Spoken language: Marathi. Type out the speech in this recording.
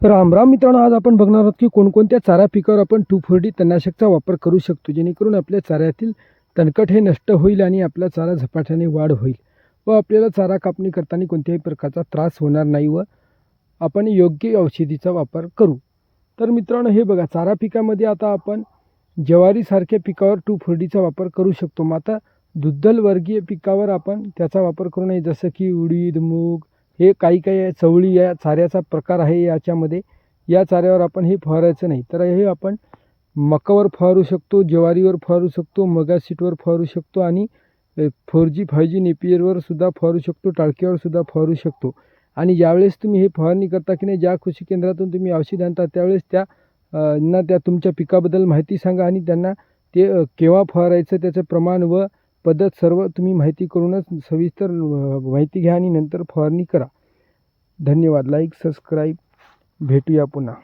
राम राम मित्रांनो आज आपण बघणार आहोत की कोणकोणत्या चारा पिकावर आपण टू फोर डी तणनाशकचा वापर करू शकतो जेणेकरून आपल्या चाऱ्यातील तणकट हे नष्ट होईल आणि आपला चारा झपाट्याने वाढ होईल. व आपल्याला चारा कापणी करताना कोणत्याही प्रकारचा त्रास होणार नाही व आपण योग्य औषधीचा वापर करू. तर मित्रांनो हे बघा चारा पिकामध्ये आता आपण ज्वारीसारख्या पिकावर टू फोर डीचा वापर करू शकतो मग आता दुद्धल वर्गीय पिकावर आपण त्याचा वापर करू नये जसं की उडीद मूग हे काही काही चवळी या चाऱ्याचा प्रकार आहे याच्यामध्ये. या चाऱ्यावर आपण हे फवारायचं नाही. तर हे आपण मकावर फवारू शकतो ज्वारीवर फवारू शकतो मगा सीटवर फवारू शकतो आणि फोर जी फाय जी नेपियरवर सुद्धा फवारू शकतो टाळक्यावर सुद्धा फवारू शकतो. आणि ज्यावेळेस तुम्ही हे फवारणी करता की नाही ज्या कृषी केंद्रातून तुम्ही औषध आणता त्यावेळेस त्या ना त्या तुमच्या पिकाबद्दल माहिती सांगा आणि त्यांना ते केव्हा फवारायचं त्याचं प्रमाण व पद्धत सर्व तुम्ही माहिती करूनच सविस्तर माहिती घ्या आणि नंतर फवारणी करा. धन्यवाद. Like subscribe. भेटूया पुन्हा.